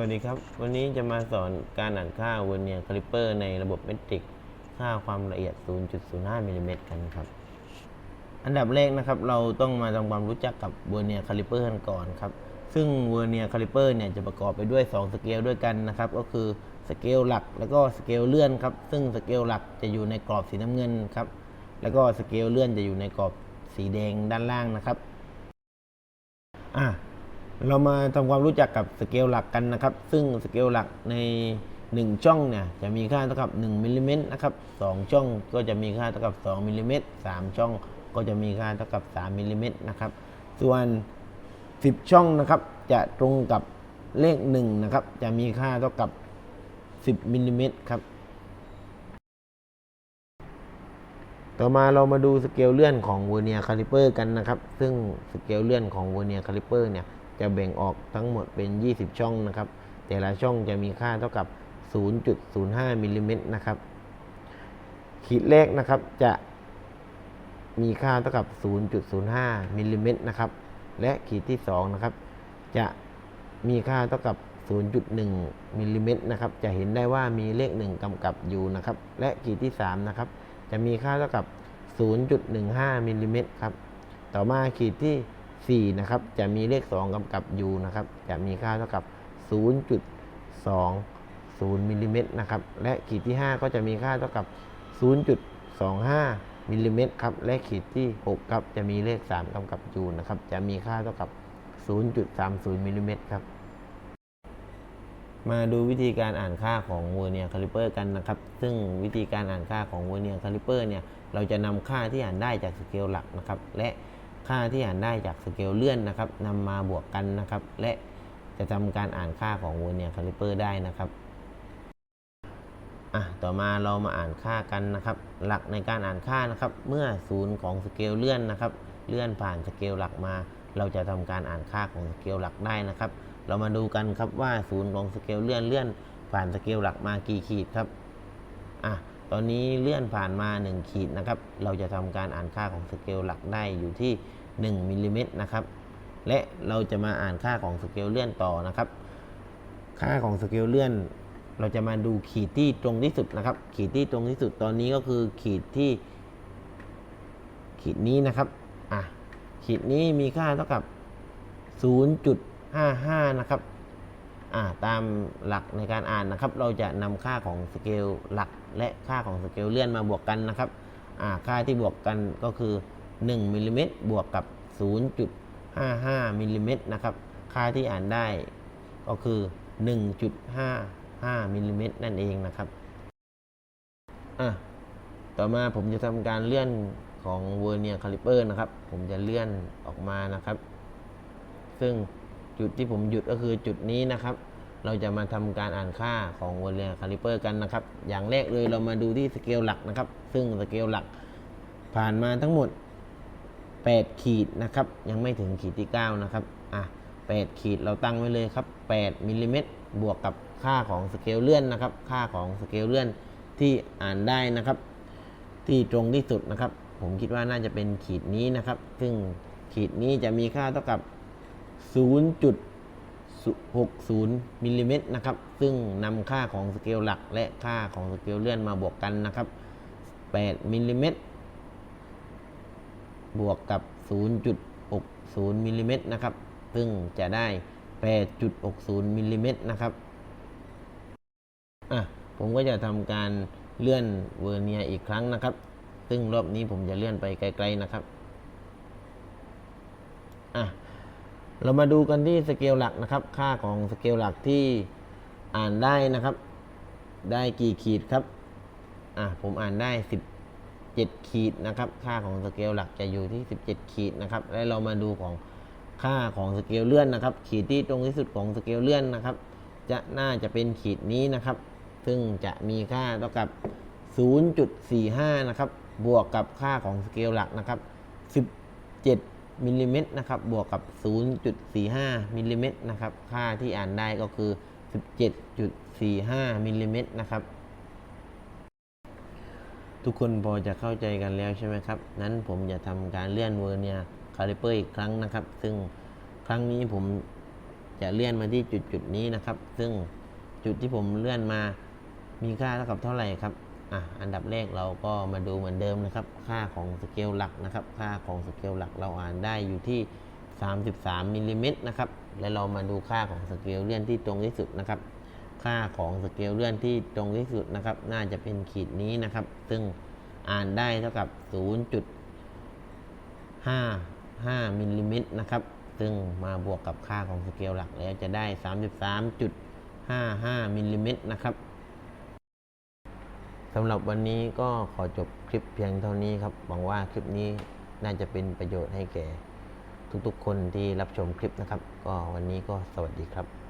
วัสดีครับ วันนี้จะมาสอนการอ่านค่าเวอร์เนียร์คลิปเปอร์ในระบบเมตริก ค่าความละเอียด 0.05มิลลิเมตรกันครับ อันดับแรกนะครับเราต้องมาทำความรู้จักกับเวอร์เนียร์คลิปเปอร์กันก่อนครับ ซึ่งเวอร์เนียร์คลิปเปอร์เนี่ยจะประกอบไปด้วย 2 สเกลด้วยกันนะครับ ก็คือสเกลหลักแล้วก็สเกลเลื่อนครับ ซึ่งสเกลหลักจะอยู่ในกรอบสีน้ำเงินครับ แล้วก็สเกลเลื่อนจะอยู่ในกรอบสีแดงด้านล่างนะครับ อะ เรามาทำความรู้จักกับสเกลหลักกันนะครับ ซึ่งสเกลหลักใน 1 ช่องเนี่ยจะมีค่าเท่ากับ1มิลลิเมตรนะครับ2ช่องก็จะมีค่าเท่ากับ2มิลลิเมตร3ช่องก็จะมีค่าเท่ากับ3มิลลิเมตรนะครับ ส่วน 10 ช่องนะครับจะตรงกับเลข1นะครับจะมีค่าเท่ากับ 10มิลลิเมตรครับ ต่อมาเรามาดูสเกลเลื่อนของเวอร์เนียคาลิเปอร์กันนะครับ ซึ่งสเกลเลื่อนของเวอร์เนียคาลิเปอร์เนี่ย จะแบ่งออกทั้งหมดเป็น 20 ช่องนะครับ แต่ละช่องจะมีค่าเท่ากับ 0.05มิลลิเมตรนะครับ ขีดแรกนะครับจะมีค่าเท่ากับ 0.05มิลลิเมตรนะครับ และขีดที่2นะครับ จะมีค่าเท่ากับ 0.1มิลลิเมตรนะครับ จะเห็นได้ว่ามีเลข 1กำกับอยู่นะครับ และขีดที่3นะครับ จะมีค่าเท่ากับ 0.15มิลลิเมตรครับ ต่อมาขีดที่ 4 นะครับ จะมีเลข 2 กำกับอยู่นะครับ จะมีค่าเท่ากับ 0.20มิลลิเมตรนะครับ และขีดที่ 5 ก็จะมีค่าเท่ากับ 0.25มิลลิเมตรครับ และขีดที่ 6 ครับ จะมีเลข 3 กำกับอยู่นะครับ จะมีค่าเท่ากับ 0.30มิลลิเมตรครับ มาดูวิธีการอ่านค่าของเวอร์เนียคาลิเปอร์กันนะครับ ซึ่งวิธีการอ่านค่าของเวอร์เนียคาลิเปอร์เนี่ย เราจะนำค่าที่อ่านได้จากสเกลหลักนะครับ และ ค่าที่อ่านได้จากสเกลเลื่อนนะครับนำมาบวกกันนะครับ และจะทำการอ่านค่าของวอร์เนียคาลิเปอร์ได้นะครับอะต่อมาเรามาอ่านค่ากันนะครับ หลักในการอ่านค่านะครับ เมื่อศูนย์ของสเกลเลื่อนนะครับ เลื่อนผ่านสเกลหลักมา เราจะทำการอ่านค่าของสเกลหลักได้นะครับ เรามาดูกันครับว่าศูนย์ของสเกลเลื่อนเลื่อนผ่านสเกลหลักมากี่ขีดครับอะตอนนี้เลื่อนผ่านมา 1 ขีดนะครับ เราจะทำการอ่านค่าของสเกลหลักได้อยู่ที่ 1มิลลิเมตรนะครับ และเราจะมาอ่านค่าของสเกลเลื่อนต่อนะครับ ค่าของสเกลเลื่อน เราจะมาดูขีดที่ตรงที่สุดนะครับ ขีดที่ตรงที่สุดตอนนี้ก็คือขีดที่ ขีดนี้นะครับอะขีดนี้มีค่าเท่ากับ 0.55 นะครับอ่าตามหลักในการอ่านนะครับ เราจะนำค่าของสเกลหลักและค่าของสเกลเลื่อนมาบวกกันนะครับอ่าค่าที่บวกกันก็คือ 1มิลลิเมตรบวกกับ 0.55มิลลิเมตรนะครับ ค่าที่อ่านได้ก็คือ 1.55มิลลิเมตรนั่นเองนะครับอะต่อมาผมจะทำการเลื่อนของเวอร์เนียคาลิเปอร์นะครับ ผมจะเลื่อนออกมานะครับ ซึ่งจุดที่ผมหยุดก็คือจุดนี้นะครับ เราจะมาทำการอ่านค่าของเวอร์เนียคาลิเปอร์กันนะครับ อย่างแรกเลยเรามาดูที่สเกลหลักนะครับ ซึ่งสเกลหลักผ่านมาทั้งหมด 8 ขีดนะครับ ยังไม่ถึงขีดที่ 9 นะครับ อะ 8 ขีดเราตั้งไว้เลยครับ 8มิลลิเมตรบวกกับค่าของสเกลเลื่อนนะครับ ค่าของสเกลเลื่อนที่อ่านได้นะครับ ที่ตรงที่สุดนะครับ ผมคิดว่าน่าจะเป็นขีดนี้นะครับ ซึ่งขีดนี้จะมีค่าเท่ากับ 0.60 มิลลิเมตรนะครับ ซึ่งนำค่าของสเกลหลักและค่าของสเกลเลื่อนมาบวกกันนะครับ 8 มิลลิเมตร บวกกับ 0.60มิลลิเมตรนะครับ ซึ่งจะได้ 8.60มิลลิเมตรนะครับ อะ ผมก็จะทำการเลื่อนเวอร์เนียอีกครั้งนะครับ ซึ่งรอบนี้ผมจะเลื่อนไปไกลๆนะครับ อะ เรามาดูกันที่สเกลหลักนะครับ ค่าของสเกลหลักที่อ่านได้นะครับ ได้กี่ขีดครับ อะ ผมอ่านได้ 10 17 ขีดนะครับ ค่าของสเกลหลักจะอยู่ที่ 17 ขีดนะครับ และเรามาดูของค่าของสเกลเลื่อนนะครับ ขีดที่ตรงที่สุดของสเกลเลื่อนนะครับ จะน่าจะเป็นขีดนี้นะครับ ซึ่งจะมีค่าเท่ากับ 0.45 นะครับ บวกกับค่าของสเกลหลักนะครับ 17มิลลิเมตรนะครับ บวกกับ 0.45มิลลิเมตรนะครับ ค่าที่อ่านได้ก็คือ 17.45มิลลิเมตรนะครับ ทุกคนพอจะเข้าใจกันแล้วใช่ไหมครับ นั้นผมจะทำการเลื่อนเวอร์เนียคาลิเปอร์อีกครั้งนะครับ ซึ่งครั้งนี้ผมจะเลื่อนมาที่จุดจุดนี้นะครับ ซึ่งจุดที่ผมเลื่อนมามีค่าเท่ากับเท่าไหร่ครับอะอันดับแรกเราก็มาดูเหมือนเดิมนะครับ ค่าของสเกลหลักนะครับ ค่าของสเกลหลักเราอ่านได้อยู่ที่ 33มิลลิเมตรนะครับ และเรามาดูค่าของสเกลเลื่อนที่ตรงที่สุดนะครับ ค่าของสเกลเลื่อนที่ตรงที่สุดนะครับ น่าจะเป็นขีดนี้นะครับ ซึ่งอ่านได้เท่ากับ 0.55มิลลิเมตรนะครับ ซึ่งมาบวกกับค่าของสเกลหลักแล้วจะได้ 33.55มิลลิเมตรนะครับสำหรับวันนี้ก็ขอจบคลิปเพียงเท่านี้ครับ หวังว่าคลิปนี้น่าจะเป็นประโยชน์ให้แก่ทุกๆคนที่รับชมคลิปนะครับ ก็วันนี้ก็สวัสดีครับ